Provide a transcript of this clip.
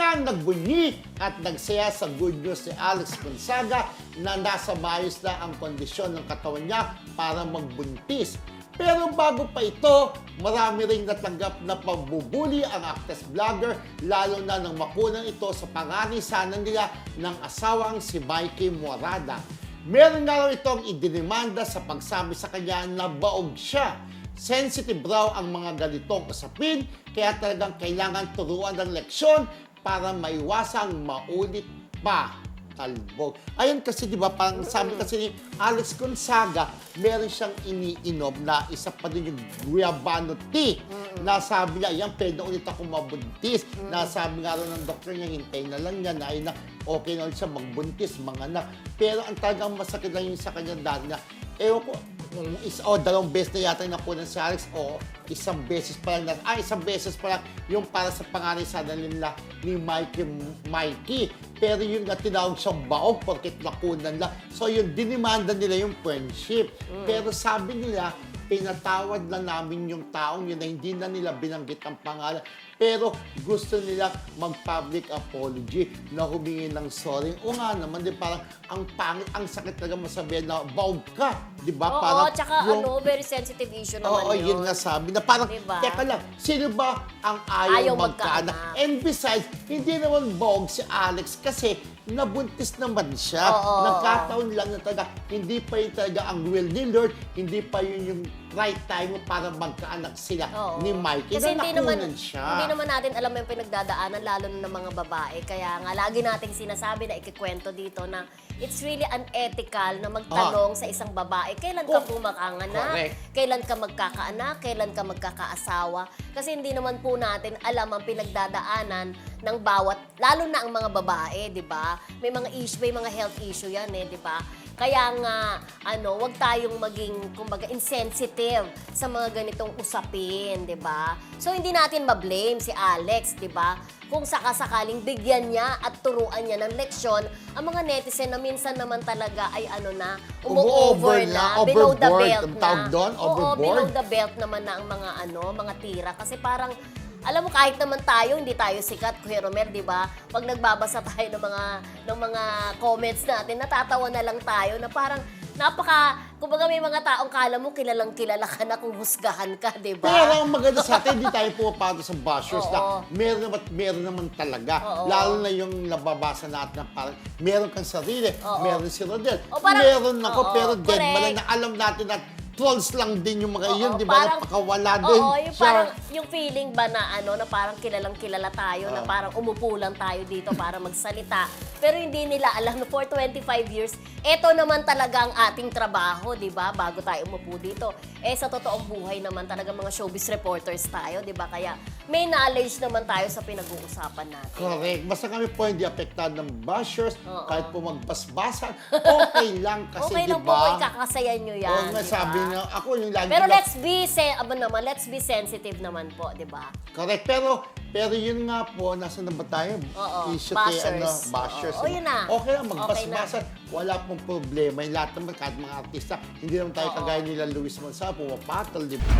nga nagbunyi at nagsaya sa good news si Alex Gonzaga na nasa maayos na ang kondisyon ng katawan niya para magbuntis. Pero bago pa ito, marami ring natanggap na pambubuli ang actress vlogger lalo na nang makunan ito sa panganisanan nila ng asawang si Mikey Morada. Meron nga raw itong idinimanda sa pagsabi sa kanya na baog siya. Sensitive raw ang mga ganitong usapin, kaya talagang kailangan turuan ng leksyon para maiwasang maulit pa talbog. Ayun kasi, di ba, parang sabi kasi ni Alex Gonzaga, meron siyang iniinom na isa pa din yung guayabano tea. Na sabi niya, yan, pwede ulit ako mabuntis. Na sabi nga raw ng doktor niya, hintay na lang niya, na, ay na okay na ulit siya magbuntis, mga anak. Pero ang talagang masakit lang yung sa kanya dahil na, ewan ko, kung isa o dalawang beses na yata yung nakunan si Alex o isang beses pa lang na, ah, isang beses pa lang yung para sa pangalan sa nila ni Mikey Mikey. Pero yung nga tinawag siyang baog porket nakunan lang. So yun, dinimanda nila yung friendship. Pero sabi nila, pinatawad na namin yung taong yun na hindi na nila binanggit ang pangalan. Pero gusto nila mag-public apology na humingi ng sorry. O nga naman, di parang ang pangit, ang sakit talaga masabihin na baog ka. Di ba? Oo, parang tsaka yung- ano, very sensitive issue naman Oo, yun. yun nga sabi na parang, Diba? teka lang, sino ba ang ayaw, Ayaw magkaanak? magkaanak. And besides, hindi naman bog si Alex kasi nabuntis naman siya. Oo, Nagkataon lang na talaga, hindi pa yun talaga ang will ni Lord, hindi pa yun yung right time para magkaanak sila Oo. ni Mikey Kasi na hindi naman, siya. hindi naman natin alam yung pinagdadaanan, lalo na ng mga babae. Kaya nga, lagi nating sinasabi na ikikwento dito na it's really unethical na magtanong sa isang babae, kailan ka Oh, po makanganak? correct. Kailan ka magkakaanak? Kailan ka magkakaasawa? Kasi hindi naman po natin alam ang pinagdadaanan ng bawat, lalo na ang mga babae, di ba? May mga issue, may mga health issue yan eh, di ba? Kaya nga, ano, wag tayong maging, kumbaga, insensitive sa mga ganitong usapin, di ba? So, hindi natin ma-blame si Alex, di ba? Kung sakasakaling bigyan niya at turuan niya ng leksyon, ang mga netizen na minsan naman talaga ay ano na, Umu-over na, na, below the overboard. belt na. tawag doon, Oo, overboard. below the belt naman na ang mga ano, mga tira. Kasi parang, alam mo, kahit naman tayo, hindi tayo sikat, Kuya Romel, di ba? Pag nagbabasa tayo ng mga, ng mga comments natin, natatawa na lang tayo na parang, napaka, kumbaga may mga taong kala mo, kilalang kilala ka na kung husgahan ka, di ba? Pero ang maganda sa atin, hindi tayo pumapasok sa bashers Oo. na meron naman, meron naman talaga. Oo. Lalo na yung nababasa natin na parang meron kang sarili, Oo. meron si Rodel. O, parang- meron ako, Oo, pero dead correct. na alam natin na trolls lang din yung mga Oo, yun, di ba? parang- Napakawala din. Oo, yung Siya- parang, yung feeling ba na ano, na parang kilalang kilala tayo, na Oo. parang umupo lang tayo dito para magsalita. Pero hindi nila alam na for 25 years, eto naman talaga ang ating trabaho, di ba? Bago tayo umupo dito. Eh, sa totoong buhay naman talaga mga showbiz reporters tayo, di ba? Kaya may knowledge naman tayo sa pinag-uusapan natin. Correct. Basta kami po hindi apektado ng bashers, Oo. kahit po magbasbasan, okay lang kasi, okay di lang po, ba? ikakasayan nyo yan, Oo nga, di sabi yun ako yung lagi Pero let's be sen aba ano naman, let's be sensitive naman po, 'di ba? Correct. Pero, pero yun nga po, nasa na ba tayo? Oo, Issue kay, ano, bashers. Oo, yun ano? na. Okay lang, magbasbasan. Wala pong problema. Yung lahat naman, kahit mga artista, hindi naman tayo Oo. kagaya nila Luis Mansa, pumapatol, di ba?